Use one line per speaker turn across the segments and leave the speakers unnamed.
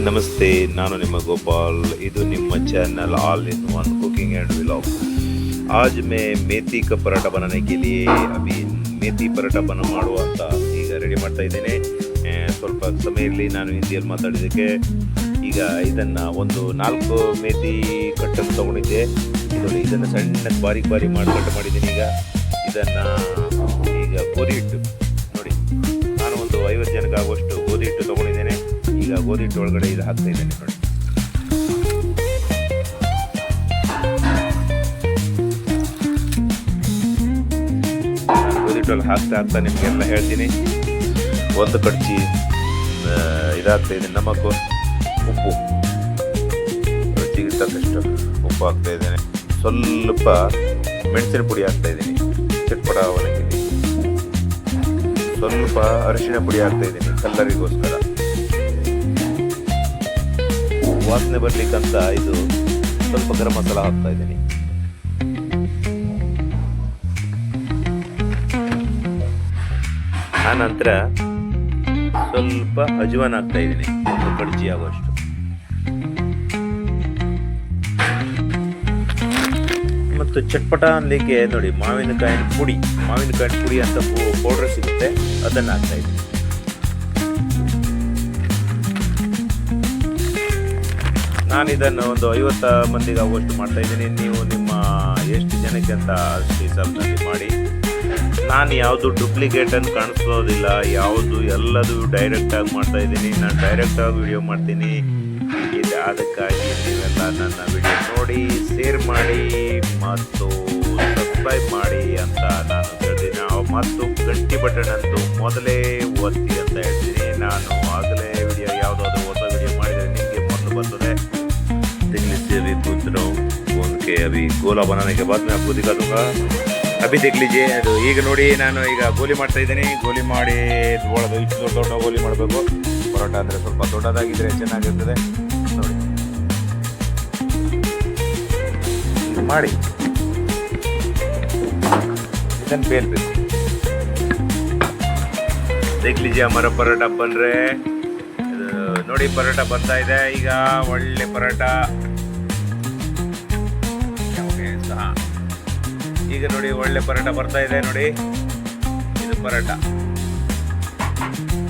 नमस्ते ನಾನು ನಿಮ್ಮ ಗೋಪಾಲ್ ಇದು ನಿಮ್ಮ channel all in one cooking and vlog आज मैं मेथी का पराठा बनाने के लिए अभी मेथी ಪರಾಠ ಬನ ಮಾಡುವ ಅಂತ ಈಗ ರೆಡಿ ಮಾಡ್ತಾ ಇದ್ದೇನೆ ಆ, ಸ್ವಲ್ಪ ಸಮಯ ಇರಲಿ ನಾನು ಹಿಂದಿಯಲ್ಲಿ ಮಾತಾಡಿದ್ದಕ್ಕೆ ಈಗ ಇದನ್ನು ಒಂದು ನಾಲ್ಕು ಮೇಥಿ ಕಟ್ಟನ್ನು ತೊಗೊಂಡಿದ್ದೆ ಇದು ಇದನ್ನು ಸಣ್ಣ ಬಾರೀಕ್ ಬಾರಿ ಮಾಡಿ ಕಟ್ ಮಾಡಿದ್ದೀನಿ ಈಗ ಇದನ್ನು ಈಗ ಗೋಧಿ ಹಿಟ್ಟು ನೋಡಿ ನಾನು ಒಂದು ಐವತ್ತು ಜನಕ್ಕೆ ಆಗುವಷ್ಟು ಗೋಧಿ ಹಿಟ್ಟು ತೊಗೊಂಡಿದ್ದೇನೆ ಈಗ ಗೋಧಿ ಹಿಟ್ಟು ಒಳಗಡೆ ಇದು ಹಾಕ್ತಾ ಇದ್ದೇನೆ ನೋಡಿ. ಗೋಧಿ ಹಾಕ್ತಾ ಹಾಕ್ತಾ ನಿಮಗೆಲ್ಲ ಹೇಳ್ತೀನಿ. ಒಂದು ಕಡ್ಚಿ ಇದಾಗ್ತಾ ಇದೆ ನಮಕು ಉಪ್ಪು. ರುಚಿಗೆ ತಕ್ಕಷ್ಟು ಉಪ್ಪು ಹಾಕ್ತಾ ಇದ್ದೇನೆ. ಸ್ವಲ್ಪ ಮೆಣಸಿನ ಪುಡಿ ಹಾಕ್ತಾ ಇದ್ದೀನಿ. ಚಟ್ಪಟ ಅವನಿಗೆ ಸ್ವಲ್ಪ ಅರಿಶಿನ ಪುಡಿ ಹಾಕ್ತಾ ಇದ್ದೀನಿ ಕಲ್ಲರಿಗೋಸ್ಕರ. ವಾಸನೆ ಬರ್ಲಿಕ್ಕಂತ ಇದು ಸ್ವಲ್ಪ ಗರಂ ಮಸಾಲ ಹಾಕ್ತಾ ಇದ್ದೀನಿ. ಆನಂತರ ನಂತರ ಸ್ವಲ್ಪ ಅಜವಾನ್ ಹಾಕ್ತಾ ಇದ್ದೀನಿ, ಒಂದು ಕಡ್ಜಿ ಆಗುವಷ್ಟು ಮತ್ತು ಚಟ್ಪಟ ಅನ್ಲಿಕ್ಕೆ ನೋಡಿ, ಮಾವಿನಕಾಯಿನ ಪುಡಿ ಮಾವಿನಕಾಯಿನ ಪುಡಿ ಅಂತ ಪೌಡರ್ ಸಿಗುತ್ತೆ, ಅದನ್ನು ಹಾಕ್ತಾ ಇದ್ದೀನಿ. ನಾನು ಇದನ್ನು ಒಂದು ಐವತ್ತು ಮಂದಿಗೆ ಆಗುವಷ್ಟು ಮಾಡ್ತಾ ಇದ್ದೀನಿ. ನೀವು ನಿಮ್ಮ ಎಷ್ಟು ಜನಕ್ಕೆ ಅಂತ ಅಷ್ಟು ಹಿಸಾಬ್ನಲ್ಲಿ ಮಾಡಿ. ನಾನು ಯಾವುದು ಡೂಪ್ಲಿಕೇಟನ್ನು ಕಾಣಿಸೋದಿಲ್ಲ. ಯಾವುದು ಎಲ್ಲದು ಡೈರೆಕ್ಟಾಗಿ ಮಾಡ್ತಾ ಇದ್ದೀನಿ. ನಾನು ಡೈರೆಕ್ಟಾಗಿ ವಿಡಿಯೋ ಮಾಡ್ತೀನಿ. ಇದು ಅದಕ್ಕಾಗಿ ನೀವೆಲ್ಲ ನನ್ನ ವಿಡಿಯೋ ನೋಡಿ ಶೇರ್ ಮಾಡಿ, ಮತ್ತು ಸಬ್ಸ್ಕ್ರೈಬ್ ಮಾಡಿ ಅಂತ ನಾನು ಹೇಳ್ತೀನಿ. ಮತ್ತು ಗಟ್ಟಿ ಬಟನ್ ಅಂತೂ ಮೊದಲೇ ಒತ್ತಿ ಅಂತ ಹೇಳ್ತೀನಿ. ನಾನು ಆಗಲೇ ವಿಡಿಯೋ ಯಾವುದಾದ್ರು ಹೊಸ ವಿಡಿಯೋ ಮಾಡಿದರೆ ನಿಮಗೆ ಮೊದಲು ಬರ್ತದೆ कौन के अभी गोला बनाने के बाद मैं आपको दिखा दूंगा ಅಭಿ देख लीजिए ಅದು ಈಗ ನೋಡಿ ನಾನು ಈಗ ಗೋಲಿ ಮಾಡ್ತಾ ಇದ್ದೀನಿ ಗೋಲಿ ಮಾಡಿ ಒಳಗೆ ಇಷ್ಟು ದೊಡ್ಡ ದೊಡ್ಡ ಗೋಲಿ ಮಾಡಬೇಕು ಪರೋಟ ಅಂದರೆ ಸ್ವಲ್ಪ ದೊಡ್ಡದಾಗಿದ್ದರೆ ಚೆನ್ನಾಗಿರ್ತದೆ ನೋಡಿ ಇದು ಮಾಡಿ ಇದನ್ನು ಬೇಲ್ಬೇಕು देख लीजिए हमारा पराठा बन रहे हैं ಇದು ನೋಡಿ ಪರೋಟ ಬರ್ತಾ ಇದೆ ಈಗ ಒಳ್ಳೆ ಪರೋಟ ಈಗ ನೋಡಿ ಒಳ್ಳೆ ಪರೋಟ ಬರ್ತಾ ಇದೆ ನೋಡಿ. ಇದು ಪರೋಟ.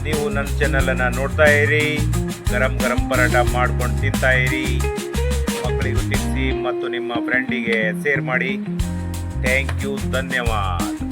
ನೀವು ನನ್ನ ಚಾನಲನ್ನು ನೋಡ್ತಾ ಇರಿ. ಗರಂ ಗರಂ ಪರೋಟ ಮಾಡ್ಕೊಂಡು ತಿಂತಾ ಇರಿ. ಮಕ್ಕಳಿಗೂ ತಿನ್ನಿಸಿ ಮತ್ತು ನಿಮ್ಮ ಫ್ರೆಂಡಿಗೆ ಶೇರ್ ಮಾಡಿ. ಥ್ಯಾಂಕ್ ಯು ಧನ್ಯವಾದ.